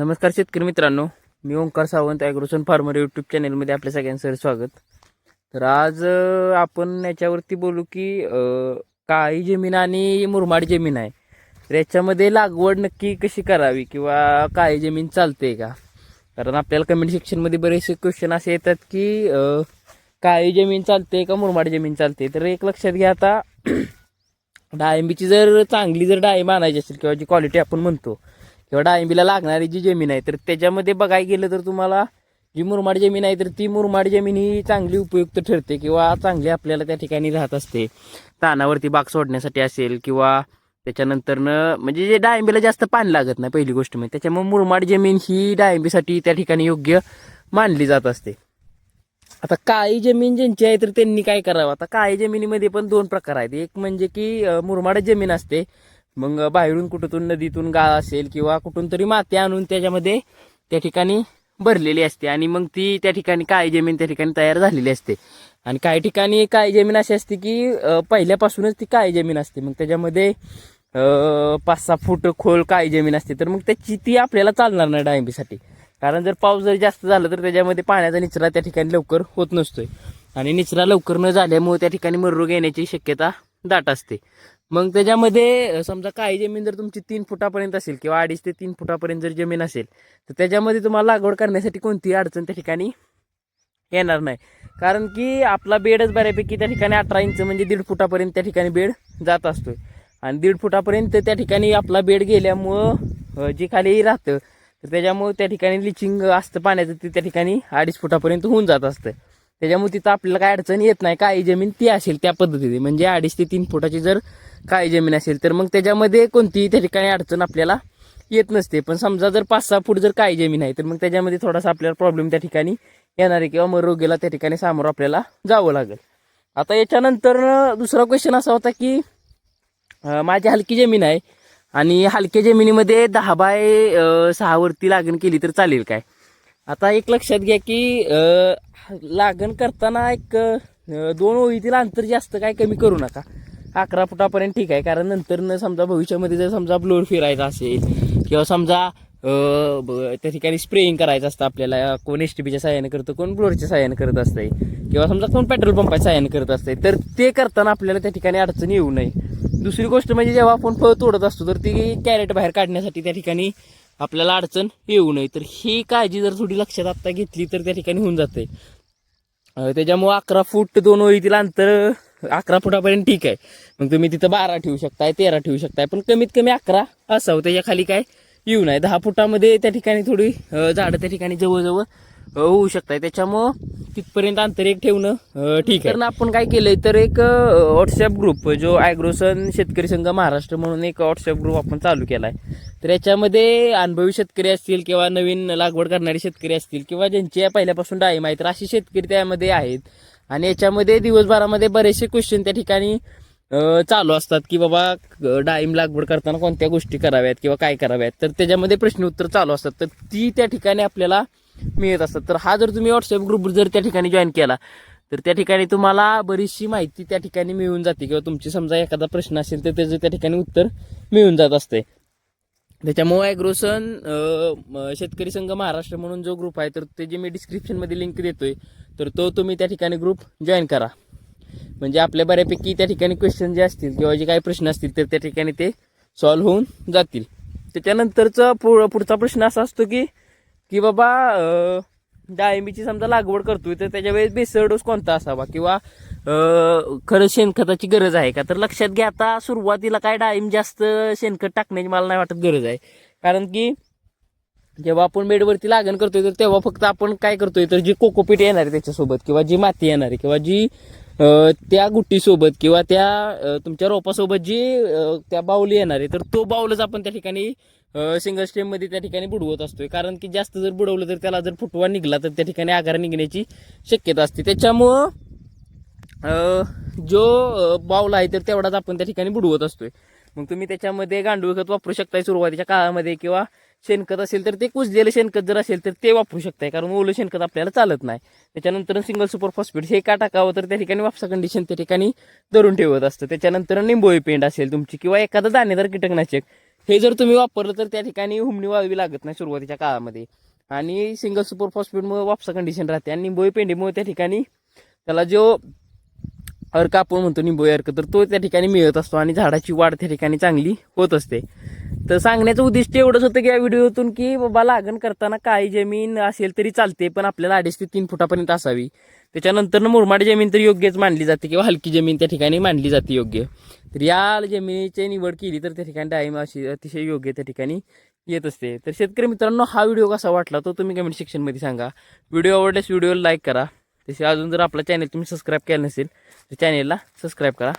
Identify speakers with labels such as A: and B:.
A: नमस्कार शेतकरी मित्रांनो. मी ओंकार सावंत ॲग्रोसन फार्मर यूट्यूब चॅनलमध्ये आपल्या सगळ्यांचं स्वागत. तर आज आपण याच्यावरती बोलू की काळी जमीन आणि मुरमाड जमीन आहे. तर याच्यामध्ये लागवड नक्की कशी करावी किंवा काळी जमीन चालते का? कारण आपल्याला कमेंट सेक्शनमध्ये बरेचसे क्वेश्चन असे येतात की काळी जमीन चालते का मुरमाड जमीन चालते तर एक लक्षात घ्या आता. डाळिंबीची जर चांगली जर डाळिंब आणायची असेल किंवा जी क्वालिटी आपण म्हणतो किंवा डाळिंबीला लागणारी जी जमीन आहे तर त्याच्यामध्ये बघायला गेलं तर तुम्हाला जी मुरमाड जमीन आहे तर ती मुरमाड जमीन ही चांगली उपयुक्त ठरते किंवा चांगली आपल्याला त्या ठिकाणी राहत असते. तानावरती बाग सोडण्यासाठी असेल किंवा त्याच्यानंतरनं म्हणजे जे डाळिंबीला जास्त पाणी लागत नाही पहिली गोष्ट म्हणजे. त्याच्यामुळे मुरमाड जमीन ही डाळिंबीसाठी त्या ठिकाणी योग्य मानली जात असते. आता काळी जमीन ज्यांची आहे तर त्यांनी काय करावं? आता काळी जमिनीमध्ये पण दोन प्रकार आहेत. एक म्हणजे की मुरमाड जमीन असते मग बाहेरून कुठून नदीतून गाळ असेल किंवा कुठून तरी माती आणून त्याच्यामध्ये त्या ठिकाणी भरलेली असते. आणि मग ती त्या ठिकाणी काळी जमीन त्या ठिकाणी तयार झालेली असते. आणि काही ठिकाणी काळी जमीन अशी असते की पहिल्यापासूनच ती काळी जमीन असते. मग त्याच्यामध्ये पाच सहा फूट खोल काळी जमीन असते. तर मग त्याची ती आपल्याला चालणार नाही डाळिंबीसाठी. कारण जर पाऊस जर जास्त झाला तर त्याच्यामध्ये पाण्याचा निचरा त्या ठिकाणी लवकर होत नसतोय. आणि निचरा लवकर न झाल्यामुळे त्या ठिकाणी मररोग येण्याची शक्यता दाट असते. मग त्याच्यामध्ये समजा काही जमीन जर तुमची तीन फुटापर्यंत असेल किंवा अडीच ते तीन फुटापर्यंत जर जमीन असेल तर त्याच्यामध्ये तुम्हाला लागवड करण्यासाठी कोणतीही अडचण त्या ठिकाणी येणार नाही. कारण की आपला बेडच बऱ्यापैकी त्या ठिकाणी अठरा इंच म्हणजे दीड फुटापर्यंत त्या ठिकाणी बेड जात असतोय. आणि दीड फुटापर्यंत त्या ठिकाणी आपला बेड गेल्यामुळं जे खाली राहतं तर त्याच्यामुळं त्या ठिकाणी लिचिंग असतं पाण्याचं ते त्या ठिकाणी अडीच फुटापर्यंत होऊन जात असतं. त्याच्यामुळे तिथं आपल्याला काय अडचण येत नाही काही जमीन ती असेल त्या पद्धतीने. म्हणजे अडीच ते तीन फुटाची जर काळी जमीन असेल तर मग त्याच्यामध्ये कोणतीही त्या ठिकाणी अडचण आपल्याला येत नसते. पण समजा जर पाच सहा फूट जर काही जमीन आहे तर मग त्याच्यामध्ये थोडासा आपल्याला प्रॉब्लेम त्या ठिकाणी येणार आहे किंवा मग रोगीला त्या ठिकाणी सामोरं आपल्याला जावं लागेल. आता याच्यानंतर दुसरा क्वेश्चन असा होता की माझी हलकी जमीन आहे आणि हलक्या जमिनीमध्ये दहा बाय सहावरती लागण केली तर चालेल काय? आता एक लक्षात घ्या की लागण करताना एक दोन ओळीतील अंतर जास्त काय कमी करू नका. अकरा फुटापर्यंत ठीक आहे. कारण नंतर न समजा भविष्यामध्ये जर समजा ब्लोअर फिरायचा असेल किंवा समजा ब- त्या ठिकाणी स्प्रेइंग करायचं असतं आपल्याला कोण एस टी बीच्या साह्याने करतं कोण ब्लोअरच्या साह्याने करत असतंय किंवा समजा कोण पेट्रोल पंपाच्या साह्याने करत असतंय तर ते करताना आपल्याला त्या ठिकाणी अडचण येऊ नये. दुसरी गोष्ट म्हणजे जेव्हा आपण फळ तोडत असतो तर ती कॅरेट बाहेर काढण्यासाठी त्या ठिकाणी आपल्याला अडचण येऊ नये. तर ही काळजी जर थोडी लक्षात आत्ता घेतली तर त्या ठिकाणी होऊन जाते त्याच्यामुळं अकरा फूट दोन ओळीतील अंतर अकरा फुटापर्यंत ठीक आहे. मग तुम्ही तिथं बारा ठेवू शकताय तेरा ठेवू शकताय पण कमीत कमी अकरा असावं. त्याच्याखाली काय येऊ नये. दहा फुटामध्ये त्या ठिकाणी थोडी झाडं त्या ठिकाणी जवळजवळ होऊ शकताय. त्याच्यामुळं तिथपर्यंत अंतर एक ठेवणं ठीक आहे. तर आपण काय केलंय तर एक व्हॉट्सअप ग्रुप जो ॲग्रोसन शेतकरी संघ महाराष्ट्र म्हणून एक व्हॉट्सअप ग्रुप आपण चालू केलाय. तर याच्यामध्ये अनुभवी शेतकरी असतील किंवा नवीन लागवड करणारे शेतकरी असतील किंवा ज्यांची पहिल्यापासून डाळिंब आहे तर असे शेतकरी त्यामध्ये आहेत. आणि याच्यामध्ये दिवसभरामध्ये बरेचसे क्वेश्चन त्या ठिकाणी चालू असतात की बाबा अं, डाळिंब लागवड करताना कोणत्या गोष्टी कराव्यात किंवा काय कराव्यात? तर त्याच्यामध्ये प्रश्न उत्तर चालू असतात. तर ती त्या ठिकाणी आपल्याला मिळत असतात. तर हा जर तुम्ही व्हॉट्सअप ग्रुप जर त्या ठिकाणी जॉईन केला तर त्या ठिकाणी तुम्हाला बरीचशी माहिती त्या ठिकाणी मिळून जाते किंवा तुमची समजा एखादा प्रश्न असेल तर त्याचं त्या ठिकाणी उत्तर मिळून जात असते. त्याच्यामुळे ॲग्रोसन शेतकरी संघ महाराष्ट्र म्हणून जो ग्रुप आहे तर त्याची मी डिस्क्रिप्शनमध्ये लिंक देतोय तर तो तुम्ही त्या ठिकाणी ग्रुप जॉईन करा. म्हणजे आपल्या बऱ्यापैकी त्या ठिकाणी क्वेश्चन जे असतील किंवा जे काही प्रश्न असतील तर त्या ठिकाणी ते सॉल्व्ह होऊन जातील. त्याच्यानंतरचा पु पुढचा प्रश्न असा असतो की की बाबा डाळिंबीची समजा लागवड करतोय तर त्याच्या वेळेस बेसळ डोस कोणता असावा? किंवा खरं शेणखताची गरज आहे का? तर लक्षात घ्या आता सुरुवातीला काय डाळिंब जास्त शेणखत टाकण्याची मला नाही वाटत गरज आहे. कारण की जेव्हा आपण बेडवरती लागण करतोय तर तेव्हा फक्त आपण काय करतोय तर जी कोकोपीट येणार आहे त्याच्यासोबत किंवा जी माती येणार आहे किंवा जी त्या गुट्टीसोबत किंवा त्या तुमच्या रोपासोबत जी त्या बाऊल येणार आहे तर तो बाऊलच आपण त्या ठिकाणी सिंगल स्टेममध्ये त्या ठिकाणी बुडवत असतोय. कारण की जास्त जर बुडवलं तर त्याला जर फुटवा निघला तर त्या ठिकाणी आगार निघण्याची शक्यता असते. त्याच्यामुळं जो बाऊला बाऊल आहे तर तेवढाच आपण त्या ठिकाणी बुडवत असतोय. मग तुम्ही त्याच्यामध्ये गांडूळ खत वापरू शकताय सुरुवातीच्या काळामध्ये किंवा शेणखत असेल तर ते कुजलेलं शेणखत जर असेल तर ते वापरू शकताय कारण ओलं शेणखत आपल्याला चालत नाही. त्याच्यानंतर सिंगल सुपर फॉस्फेट हे का टाकावं? तर त्या ठिकाणी वापसा कंडिशन त्या ठिकाणी धरून ठेवत असतं. त्याच्यानंतर निंबोळी पेंड असेल तुमची किंवा एखादं दाणेदार कीटकनाशक हे जर तुम्ही वापरलं तर त्या ठिकाणी हुमणी वाळवी लागत नाही सुरुवातीच्या काळामध्ये. आणि सिंगल सुपर फॉस्फेटमुळे वापसा कंडिशन राहते. आणि निंबोळी पेंडीमुळे त्या ठिकाणी त्याला जो अर्क आपण म्हणतो निंबू अर्क तर तो त्या ठिकाणी मिळत असतो आणि झाडाची वाढ त्या ठिकाणी चांगली होत असते. तर सांगण्याचं उद्दिष्ट एवढंच होतं की या व्हिडिओतून की बाबा लागण करताना काही जमीन असेल तरी चालते पण आपल्याला अडीच ते तीन फुटापर्यंत असावी. त्याच्यानंतर मुरमाड जमीन तर योग्यच मानली जाते किंवा हलकी जमीन त्या ठिकाणी मानली जाते योग्य. तर या जमिनीची निवड केली तर त्या ठिकाणी डाळिंब अशी अतिशय योग्य त्या ठिकाणी येत असते. तर शेतकरी मित्रांनो हा व्हिडिओ कसा वाटला तो तुम्ही कमेंट सेक्शनमध्ये सांगा. व्हिडिओ आवडल्यास व्हिडिओला लाईक करा. तसे अजून जर आपला चॅनल तुम्ही सबस्क्राईब केला नसेल तर चॅनेलला सबस्क्राईब करा.